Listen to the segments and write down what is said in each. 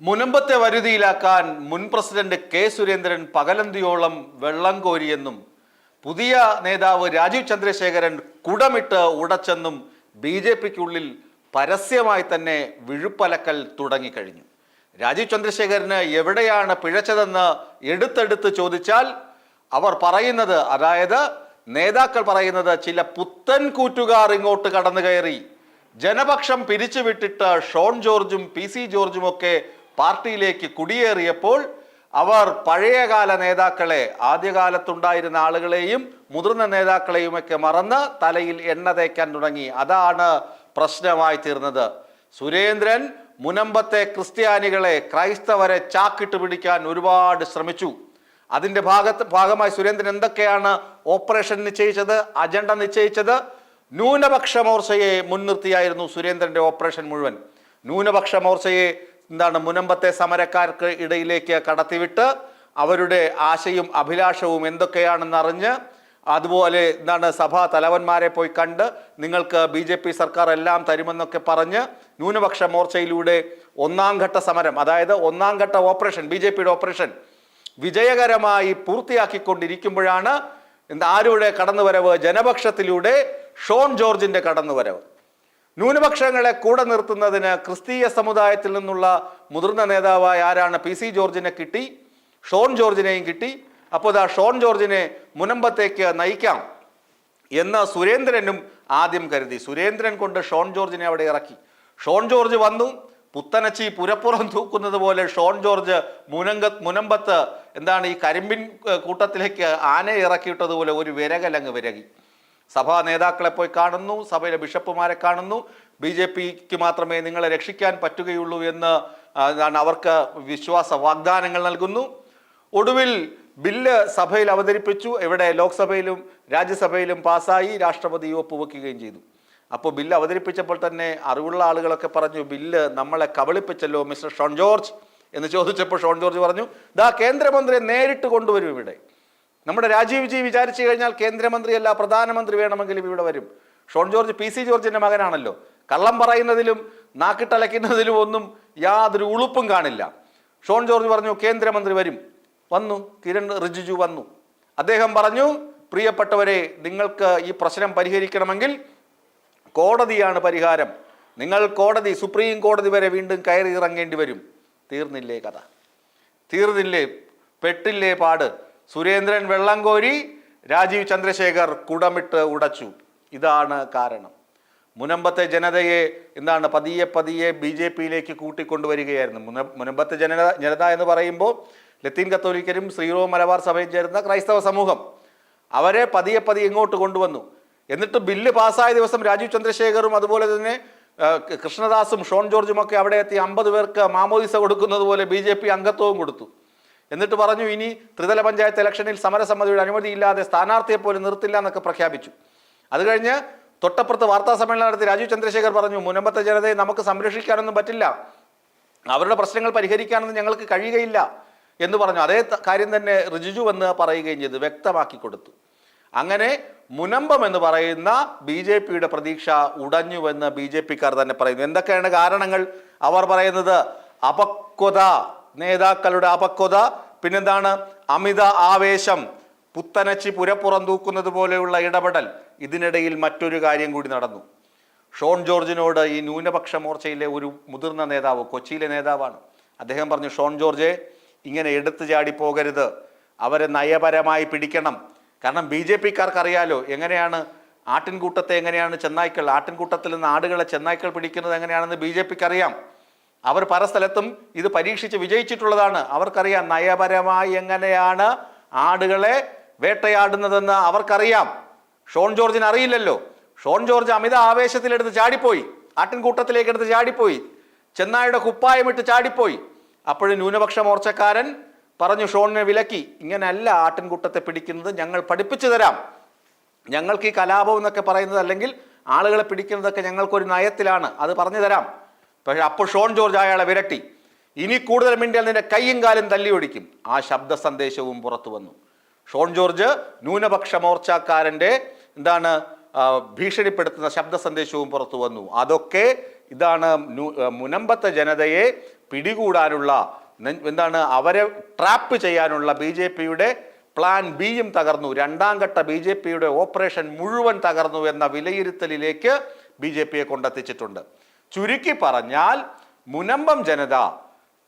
മുനമ്പത്തെ വരുതിയിലാക്കാൻ മുൻ president K Surendran പകലന്തിയോളം വെള്ളം കോരിയെന്നും പുതിയ നേതാവ് രാജീവ് ചന്ദ്രശേഖരൻ കുടമിട്ട് ഉടച്ചെന്നും ബി ജെ പിക്കുള്ളിൽ പരസ്യമായി തന്നെ വിഴുപ്പലക്കൽ തുടങ്ങിക്കഴിഞ്ഞു. രാജീവ് ചന്ദ്രശേഖരന് എവിടെയാണ് പിഴച്ചതെന്ന് എടുത്തെടുത്ത് ചോദിച്ചാൽ അവർ പറയുന്നത് അതായത് നേതാക്കൾ പറയുന്നത് ചില പുത്തൻ കൂറ്റുകാർ ഇങ്ങോട്ട് കടന്നു കയറി ജനപക്ഷം പിരിച്ചുവിട്ടിട്ട് ഷോൺ ജോർജും പി സി ജോർജും ഒക്കെ പാർട്ടിയിലേക്ക് കുടിയേറിയപ്പോൾ അവർ പഴയകാല നേതാക്കളെ ആദ്യകാലത്തുണ്ടായിരുന്ന ആളുകളെയും മുതിർന്ന നേതാക്കളെയുമൊക്കെ മറന്ന് തലയിൽ എണ്ണ തേക്കാൻ തുടങ്ങി. അതാണ് പ്രശ്നമായി തീർന്നത്. സുരേന്ദ്രൻ മുനമ്പത്തെ ക്രിസ്ത്യാനികളെ ക്രൈസ്തവരെ ചാക്കിട്ട് പിടിക്കാൻ ഒരുപാട് ശ്രമിച്ചു. അതിന്റെ ഭാഗത്ത് ഭാഗമായി സുരേന്ദ്രൻ എന്തൊക്കെയാണ് ഓപ്പറേഷൻ നിശ്ചയിച്ചത് അജണ്ട നിശ്ചയിച്ചത്? ന്യൂനപക്ഷ മോർച്ചയെ മുൻനിർത്തിയായിരുന്നു സുരേന്ദ്രന്റെ ഓപ്പറേഷൻ മുഴുവൻ. ന്യൂനപക്ഷ മോർച്ചയെ എന്താണ് മുനമ്പത്തെ സമരക്കാർക്ക് ഇടയിലേക്ക് കടത്തിവിട്ട് അവരുടെ ആശയും അഭിലാഷവും എന്തൊക്കെയാണെന്ന് അറിഞ്ഞ് അതുപോലെ എന്താണ് സഭാ തലവന്മാരെ പോയി കണ്ട് നിങ്ങൾക്ക് ബി ജെ പി സർക്കാർ എല്ലാം തരുമെന്നൊക്കെ പറഞ്ഞ് ന്യൂനപക്ഷ മോർച്ചയിലൂടെ ഒന്നാം ഘട്ട സമരം അതായത് ഒന്നാം ഘട്ട ഓപ്പറേഷൻ ബി ജെ പിയുടെ ഓപ്പറേഷൻ വിജയകരമായി പൂർത്തിയാക്കിക്കൊണ്ടിരിക്കുമ്പോഴാണ് ആരുടെ കടന്നുവരവ്? ജനപക്ഷത്തിലൂടെ ഷോൺ ജോർജിന്റെ കടന്നുവരവ്. ന്യൂനപക്ഷങ്ങളെ കൂടെ നിർത്തുന്നതിന് ക്രിസ്തീയ സമുദായത്തിൽ നിന്നുള്ള മുതിർന്ന നേതാവായ ആരാണ്? പി സി ജോർജിനെ കിട്ടി ഷോൺ ജോർജിനെയും കിട്ടി. അപ്പോൾ ഇതാ ഷോൺ ജോർജിനെ മുനമ്പത്തേക്ക് നയിക്കാം എന്ന് സുരേന്ദ്രനും ആദ്യം കരുതി. സുരേന്ദ്രൻ കൊണ്ട് ഷോൺ ജോർജിനെ അവിടെ ഇറക്കി. ഷോൺ ജോർജ് വന്നു. പുത്തനച്ചി പുരപ്പുറം തൂക്കുന്നത് പോലെ ഷോൺ ജോർജ് മുനങ്ക മുനമ്പത്ത് എന്താണ് ഈ കരിമ്പിൻ കൂട്ടത്തിലേക്ക് ആനയെ ഇറക്കിയിട്ടതുപോലെ ഒരു വിരകലങ്ങ് വിരകി. സഭാ നേതാക്കളെ പോയി കാണുന്നു സഭയിലെ ബിഷപ്പുമാരെ കാണുന്നു. ബി ജെ പിക്ക് മാത്രമേ നിങ്ങളെ രക്ഷിക്കാൻ പറ്റുകയുള്ളൂ എന്ന് അവർക്ക് വിശ്വാസ വാഗ്ദാനങ്ങൾ നൽകുന്നു. ഒടുവിൽ ബില്ല് സഭയിൽ അവതരിപ്പിച്ചു. ഇവിടെ ലോക്സഭയിലും രാജ്യസഭയിലും പാസ്സായി രാഷ്ട്രപതി ഒപ്പുവെക്കുകയും ചെയ്തു. അപ്പോൾ ബില്ല് അവതരിപ്പിച്ചപ്പോൾ തന്നെ അറിവുള്ള ആളുകളൊക്കെ പറഞ്ഞു ബില്ല് നമ്മളെ കബളിപ്പിച്ചല്ലോ മിസ്റ്റർ ഷോൺ ജോർജ്. എന്ന് ചോദിച്ചപ്പോൾ ഷോൺ ജോർജ് പറഞ്ഞു ദാ കേന്ദ്രമന്ത്രിയെ നേരിട്ട് കൊണ്ടുവരും ഇവിടെ. നമ്മുടെ രാജീവ് ജി വിചാരിച്ചു കഴിഞ്ഞാൽ കേന്ദ്രമന്ത്രിയല്ല പ്രധാനമന്ത്രി വേണമെങ്കിലും ഇവിടെ വരും. ഷോൺ ജോർജ് പി സി ജോർജിന്റെ മകനാണല്ലോ. കള്ളം പറയുന്നതിലും നാക്കിട്ടലയ്ക്കുന്നതിലും ഒന്നും യാതൊരു ഉളുപ്പും കാണില്ല. ഷോൺ ജോർജ് പറഞ്ഞു കേന്ദ്രമന്ത്രി വരും. വന്നു. കിരൺ റിജിജു വന്നു. അദ്ദേഹം പറഞ്ഞു പ്രിയപ്പെട്ടവരെ നിങ്ങൾക്ക് ഈ പ്രശ്നം പരിഹരിക്കണമെങ്കിൽ കോടതിയാണ് പരിഹാരം. നിങ്ങൾ കോടതി സുപ്രീം കോടതി വരെ വീണ്ടും കയറി ഇറങ്ങേണ്ടി വരും. തീർന്നില്ലേ കഥ. തീർന്നില്ലേ പെട്ടില്ലേ പാട്. സുരേന്ദ്രൻ വെള്ളം കോരി രാജീവ് ചന്ദ്രശേഖർ കുടമിട്ട് ഉടച്ചു. ഇതാണ് കാരണം. മുനമ്പത്തെ ജനതയെ എന്താണ് പതിയെ പതിയെ ബി ജെ പിയിലേക്ക് കൂട്ടിക്കൊണ്ടുവരികയായിരുന്നു. മുന മുനമ്പത്തെ ജനത ജനത എന്ന് പറയുമ്പോൾ ലത്തീൻ കത്തോലിക്കരും ശ്രീറോ മലബാർ സഭയും ചേരുന്ന ക്രൈസ്തവ സമൂഹം. അവരെ പതിയെ പതിയെ ഇങ്ങോട്ട് കൊണ്ടുവന്നു. എന്നിട്ട് ബില്ല് പാസ്സായ ദിവസം രാജീവ് ചന്ദ്രശേഖറും അതുപോലെ തന്നെ കൃഷ്ണദാസും ഷോൺ ജോർജും ഒക്കെ അവിടെ എത്തി അമ്പത് പേർക്ക് മാമോദിസ കൊടുക്കുന്നത് പോലെ ബി ജെ പി അംഗത്വവും കൊടുത്തു. എന്നിട്ട് പറഞ്ഞു ഇനി ത്രിതല പഞ്ചായത്ത് ഇലക്ഷനിൽ സമരസമ്മതിയുടെ അനുമതിയില്ലാതെ സ്ഥാനാർത്ഥിയെ പോലും നിർത്തില്ല എന്നൊക്കെ പ്രഖ്യാപിച്ചു. അത് കഴിഞ്ഞ് തൊട്ടപ്പുറത്ത് വാർത്താ സമ്മേളനം നടത്തി രാജീവ് ചന്ദ്രശേഖർ പറഞ്ഞു മുനമ്പത്തെ ജനതയെ നമുക്ക് സംരക്ഷിക്കാനൊന്നും പറ്റില്ല. അവരുടെ പ്രശ്നങ്ങൾ പരിഹരിക്കാനൊന്നും ഞങ്ങൾക്ക് കഴിയുകയില്ല എന്ന് പറഞ്ഞു. അതേ കാര്യം തന്നെ റിജിജു എന്ന് പറയുകയും ചെയ്തു വ്യക്തമാക്കി കൊടുത്തു. അങ്ങനെ മുനമ്പം എന്ന് പറയുന്ന ബി ജെ പിയുടെ പ്രതീക്ഷ ഉടഞ്ഞുവെന്ന് ബി ജെ പിക്കാർ തന്നെ പറയുന്നു. എന്തൊക്കെയാണ് കാരണങ്ങൾ? അവർ പറയുന്നത് അപക്വത നേതാക്കളുടെ അപക്വത പിന്നെന്താണ്? അമിത ആവേശം പുത്തനച്ചി പുരപ്പുറം തൂക്കുന്നത് പോലെയുള്ള ഇടപെടൽ. ഇതിനിടയിൽ മറ്റൊരു കാര്യം കൂടി നടന്നു. ഷോൺ ജോർജിനോട് ഈ ന്യൂനപക്ഷ മോർച്ചയിലെ ഒരു മുതിർന്ന നേതാവ് കൊച്ചിയിലെ നേതാവാണ്. അദ്ദേഹം പറഞ്ഞു ഷോൺ ജോർജെ ഇങ്ങനെ എടുത്തു ചാടി പോകരുത്. അവരെ നയപരമായി പിടിക്കണം. കാരണം ബി ജെ പിക്കാർക്ക് അറിയാലോ എങ്ങനെയാണ് ആട്ടിൻകൂട്ടത്തെ എങ്ങനെയാണ് ചെന്നായ്ക്കൾ ആട്ടിൻകൂട്ടത്തിൽ നിന്ന് ആടുകളെ ചെന്നായ്ക്കൾ പിടിക്കുന്നത് എങ്ങനെയാണെന്ന് ബി ജെ പിക്ക് അറിയാം അവർ പല സ്ഥലത്തും ഇത് പരീക്ഷിച്ച് വിജയിച്ചിട്ടുള്ളതാണ്. അവർക്കറിയാം നയപരമായി എങ്ങനെയാണ് ആടുകളെ വേട്ടയാടുന്നതെന്ന് അവർക്കറിയാം. ഷോൺ ജോർജിന് അറിയില്ലല്ലോ. ഷോൺ ജോർജ് അമിത ആവേശത്തിലെടുത്ത് ചാടിപ്പോയി. ആട്ടിൻകൂട്ടത്തിലേക്ക് എടുത്ത് ചാടിപ്പോയി. ചെന്നായുടെ കുപ്പായമിട്ട് ചാടിപ്പോയി. അപ്പോഴും ന്യൂനപക്ഷ മോർച്ചക്കാരൻ പറഞ്ഞു ഷോണിനെ വിലക്കി. ഇങ്ങനെയല്ല ആട്ടിൻകൂട്ടത്തെ പിടിക്കുന്നത്. ഞങ്ങൾ പഠിപ്പിച്ചു തരാം. ഞങ്ങൾക്ക് ഈ കലാപം എന്നൊക്കെ പറയുന്നത് അല്ലെങ്കിൽ ആളുകളെ പിടിക്കുന്നതൊക്കെ ഞങ്ങൾക്കൊരു നയത്തിലാണ്. അത് പറഞ്ഞു തരാം. പക്ഷെ അപ്പോൾ ഷോൺ ജോർജ് അയാളെ വിരട്ടി. ഇനി കൂടുതൽ മിണ്ടിയാൽ നിന്റെ കൈയും കാലും തല്ലി ഒടിക്കും. ആ ശബ്ദ സന്ദേശവും പുറത്തു വന്നു. ഷോൺ ജോർജ് ന്യൂനപക്ഷ മോർച്ചക്കാരന്റെ എന്താണ് ഭീഷണിപ്പെടുത്തുന്ന ശബ്ദ സന്ദേശവും പുറത്തു വന്നു. അതൊക്കെ ഇതാണ് മുനമ്പത്തെ ജനതയെ പിടികൂടാനുള്ള എന്താണ് അവരെ ട്രാപ്പ് ചെയ്യാനുള്ള ബി ജെ പിയുടെ പ്ലാൻ ബിയും തകർന്നു. രണ്ടാം ഘട്ട ബി ജെ പിയുടെ ഓപ്പറേഷൻ മുഴുവൻ തകർന്നു എന്ന വിലയിരുത്തലിലേക്ക് ബി ജെ പിയെ കൊണ്ടെത്തിച്ചിട്ടുണ്ട്. ചുരുക്കി പറഞ്ഞാൽ മുനമ്പം ജനത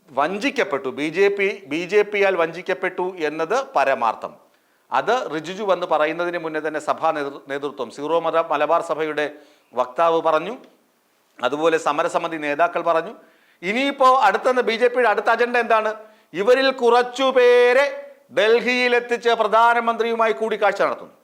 വഞ്ചിക്കപ്പെട്ടു. B J P B J Piyal വഞ്ചിക്കപ്പെട്ടു എന്നത് പരമാർത്ഥം. അത് റിജിജു എന്ന് പറയുന്നതിന് മുന്നേ തന്നെ സഭാ നേതൃത്വം സീറോ മത മലബാർ സഭയുടെ വക്താവ് പറഞ്ഞു. അതുപോലെ സമരസമിതി നേതാക്കൾ പറഞ്ഞു. ഇനിയിപ്പോൾ അടുത്ത ബി ജെ പിയുടെ അടുത്ത അജണ്ട എന്താണ്? ഇവരിൽ കുറച്ചുപേരെ ഡൽഹിയിൽ എത്തിച്ച് പ്രധാനമന്ത്രിയുമായി കൂടിക്കാഴ്ച നടത്തുന്നു.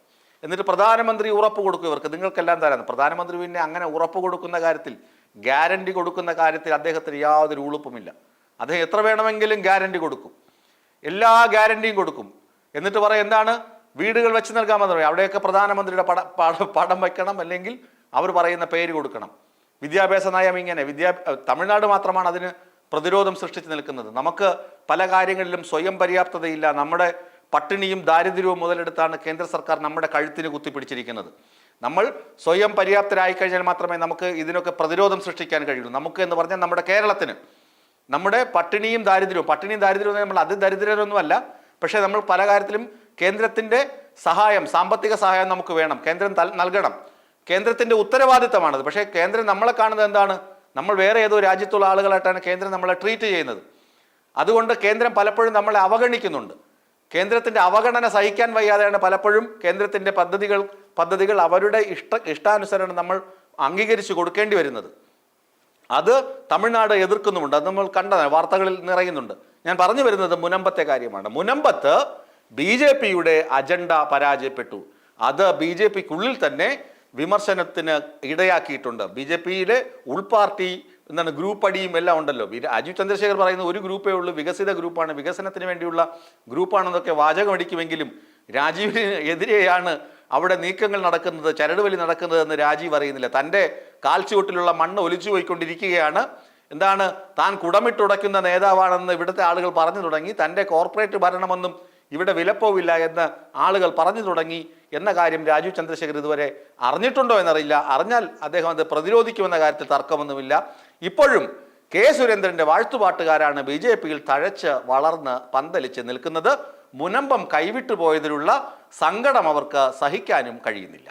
എന്നിട്ട് പ്രധാനമന്ത്രി ഉറപ്പ് കൊടുക്കും ഇവർക്ക്. നിങ്ങൾക്കെല്ലാം തരാന്ന് പ്രധാനമന്ത്രി പിന്നെ അങ്ങനെ ഉറപ്പ് കൊടുക്കുന്ന കാര്യത്തിൽ ഗ്യാരണ്ടി കൊടുക്കുന്ന കാര്യത്തിൽ അദ്ദേഹത്തിന് യാതൊരു ഉളുപ്പുമില്ല. അദ്ദേഹം എത്ര വേണമെങ്കിലും ഗ്യാരണ്ടി കൊടുക്കും. എല്ലാ ഗ്യാരണ്ടിയും കൊടുക്കും. എന്നിട്ട് പറയും എന്താണ്? വീടുകൾ വെച്ച് നൽകാമെന്ന് അവിടെയൊക്കെ പ്രധാനമന്ത്രിയുടെ പട പടം പടം വയ്ക്കണം അല്ലെങ്കിൽ അവർ പറയുന്ന പേര് കൊടുക്കണം. വിദ്യാഭ്യാസ നയം ഇങ്ങനെ. വിദ്യാ തമിഴ്നാട് മാത്രമാണ് അതിന് പ്രതിരോധം സൃഷ്ടിച്ച് നിൽക്കുന്നത്. നമുക്ക് പല കാര്യങ്ങളിലും സ്വയം പര്യാപ്തതയില്ല. നമ്മുടെ പട്ടിണിയും ദാരിദ്ര്യവും മുതലെടുത്താണ് കേന്ദ്ര സർക്കാർ നമ്മുടെ കഴുത്തിന് കുത്തിപ്പിടിച്ചിരിക്കുന്നത്. നമ്മൾ സ്വയം പര്യാപ്തരായി കഴിഞ്ഞാൽ മാത്രമേ നമുക്ക് ഇതിനൊക്കെ പ്രതിരോധം സൃഷ്ടിക്കാൻ കഴിയുള്ളൂ. നമുക്ക് എന്ന് പറഞ്ഞാൽ നമ്മുടെ കേരളത്തിന് നമ്മുടെ പട്ടിണിയും ദാരിദ്ര്യവും പട്ടിണിയും ദാരിദ്ര്യവും നമ്മൾ അതിദരിദ്രരൊന്നുമല്ല പക്ഷേ നമ്മൾ പല കാര്യത്തിലും കേന്ദ്രത്തിന്റെ സഹായം സാമ്പത്തിക സഹായം നമുക്ക് വേണം കേന്ദ്രം നൽകണം. കേന്ദ്രത്തിന്റെ ഉത്തരവാദിത്തമാണത്. പക്ഷേ കേന്ദ്രം നമ്മളെ കാണുന്നത് എന്താണ്? നമ്മൾ വേറെ ഏതോ രാജ്യത്തുള്ള ആളുകളായിട്ടാണ് കേന്ദ്രം നമ്മളെ ട്രീറ്റ് ചെയ്യുന്നത്. അതുകൊണ്ട് കേന്ദ്രം പലപ്പോഴും നമ്മളെ അവഗണിക്കുന്നുണ്ട്. കേന്ദ്രത്തിന്റെ അവഗണന സഹിക്കാൻ വയ്യാതെയാണ് പലപ്പോഴും കേന്ദ്രത്തിന്റെ പദ്ധതികൾ പദ്ധതികൾ അവരുടെ ഇഷ്ട ഇഷ്ടാനുസരണം നമ്മൾ അംഗീകരിച്ച് കൊടുക്കേണ്ടി വരുന്നത്. അത് തമിഴ്നാട് എതിർക്കുന്നുമുണ്ട്. അത് നമ്മൾ കണ്ടതാണ് വാർത്തകളിൽ നിറയുന്നുണ്ട്. ഞാൻ പറഞ്ഞു വരുന്നത് മുനമ്പത്തെ കാര്യമാണ്. മുനമ്പത്ത് ബി ജെ പിയുടെ അജണ്ട പരാജയപ്പെട്ടു. അത് ബി ജെ പിക്കുള്ളിൽ തന്നെ വിമർശനത്തിന് ഇടയാക്കിയിട്ടുണ്ട്. ബി ജെ പിയിലെ ഉൾപാർട്ടി എന്താണ് ഗ്രൂപ്പ് അടിയും എല്ലാം ഉണ്ടല്ലോ. അജിത് ചന്ദ്രശേഖർ പറയുന്ന ഒരു ഗ്രൂപ്പേ ഉള്ളൂ വികസിത ഗ്രൂപ്പാണ്. വികസനത്തിന് വേണ്ടിയുള്ള ഗ്രൂപ്പാണെന്നൊക്കെ വാചകം അടിക്കുമെങ്കിലും രാജീവിന് എതിരെയാണ് അവിടെ നീക്കങ്ങൾ നടക്കുന്നത് ചരടുവലി നടക്കുന്നത് എന്ന് രാജീവ് അറിയുന്നില്ല. തന്റെ കാൽച്ചുവട്ടിലുള്ള മണ്ണ് ഒലിച്ചു പോയിക്കൊണ്ടിരിക്കുകയാണ്. എന്താണ്? താൻ കുടമിട്ടുടയ്ക്കുന്ന നേതാവാണെന്ന് ഇവിടുത്തെ ആളുകൾ പറഞ്ഞു തുടങ്ങി. തന്റെ കോർപ്പറേറ്റ് ഭരണമെന്നും ഇവിടെ വിലപ്പോവില്ല എന്ന് ആളുകൾ പറഞ്ഞു തുടങ്ങി. എന്ന കാര്യം രാജീവ് ചന്ദ്രശേഖർ ഇതുവരെ അറിഞ്ഞിട്ടുണ്ടോ എന്നറിയില്ല. അറിഞ്ഞാൽ അദ്ദേഹം അത് പ്രതിരോധിക്കുമെന്ന കാര്യത്തിൽ തർക്കമൊന്നുമില്ല. ഇപ്പോഴും കെ സുരേന്ദ്രന്റെ വാഴ്ത്തുപാട്ടുകാരാണ് ബി ജെ പിയിൽ തഴച്ച് വളർന്ന് പന്തലിച്ച് നിൽക്കുന്നത്. മുനമ്പം കൈവിട്ടു പോയതിലുള്ള സങ്കടം അവർക്ക് സഹിക്കാനും കഴിയുന്നില്ല.